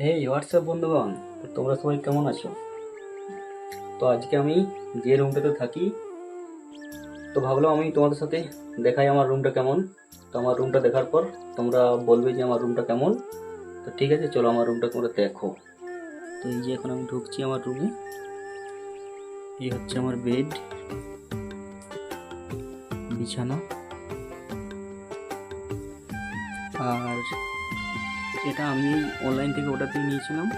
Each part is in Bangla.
এই হোয়াটসঅ্যাপ বন্ধুগণ তোমরা সবাই কেমন আছো? তো আজকে আমি যে রুমটাতে থাকি, তো ভাবলাম আমি তোমাদের সাথে দেখাই আমার রুমটা কেমন। তো আমার রুমটা দেখার পর তোমরা বলবে যে আমার রুমটা কেমন। তো ঠিক আছে, চলো আমার রুমটা তোমরা দেখো। তো এই যে এখন আমি ঢুকছি আমার রুমে। এই হচ্ছে আমার বেড, বিছানা। আর এটা আমি অনলাইন থেকে অর্ডার দিয়ে নিয়েছিলাম।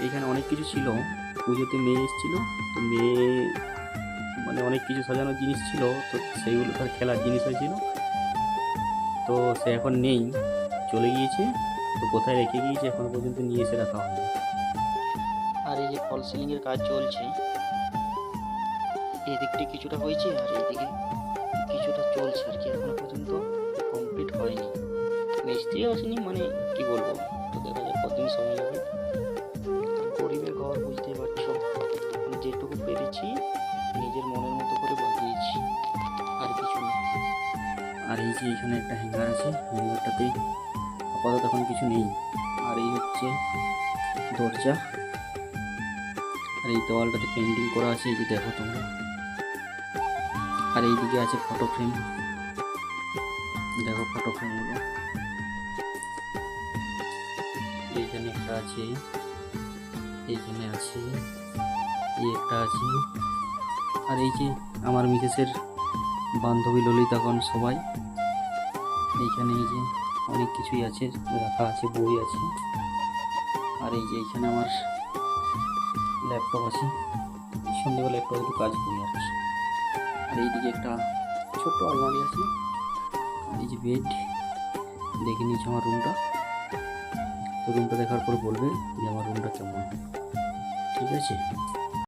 এখানে অনেক কিছু ছিল। পুজোতে মেয়ে এসেছিল। তো মেয়ে মানে অনেক কিছু সাজানোর জিনিস ছিল। তো সেইগুলো তার খেলার জিনিস হয়েছিল। তো সে এখন নেই। চলে গিয়েছে। তো কোথায় রেখে গিয়েছে এখনও পর্যন্ত নিয়ে এসে রাখা হয়নি। আর এই যে ফল সিলিংয়ের কাজ চলছে। এদিকটি কিছুটা হয়েছে আর এইদিকে কিছুটা চলছে আর কি। এখনও পর্যন্ত কমপ্লিট হয়নি। মিস্ত্রি আসেনি মানে কি বলব? তো দেখা যাক কতদিন সময় লাগে গরিবের ঘর বুঝতেই পারছ। আমি যেটুকু পেরেছি, নিজের মনের মতো করে বানিয়েছি আর কিছু না। আর এই যে এখানে একটা হ্যাঙ্গার আছে হ্যাঙ্গারটাতে আপাতত এখন কিছু নেই। আর এই হচ্ছে দরজা। আর এই দেওয়ালটাতে পেন্টিং করা আছে, এই যে দেখো তোমরা। আর এইদিকে আছে ফটো ফ্রেম দেখো ফটো ফ্রেমগুলো এইখানে একটা আছে এইখানে আছে, এই একটা আছে। আর এই যে আমার মিসেসের বান্ধবী ললিতাগণ সবাই, এইখানে এই যে অনেক কিছুই আছে, রাখা আছে, বই আছে। আর এই যে এইখানে আমার ল্যাপটপ আছে, সন্ধ্যেবেলা একটু একটু কাজ করি আর কি। আর এইদিকে একটা ছোট্ট আলমারি আছে, আর এই যে বেড, দেখে নিয়েছি আমার রুমটা। রুমটা দেখার পর বলবে যে আমার রুমটা কেমন। ঠিক আছে?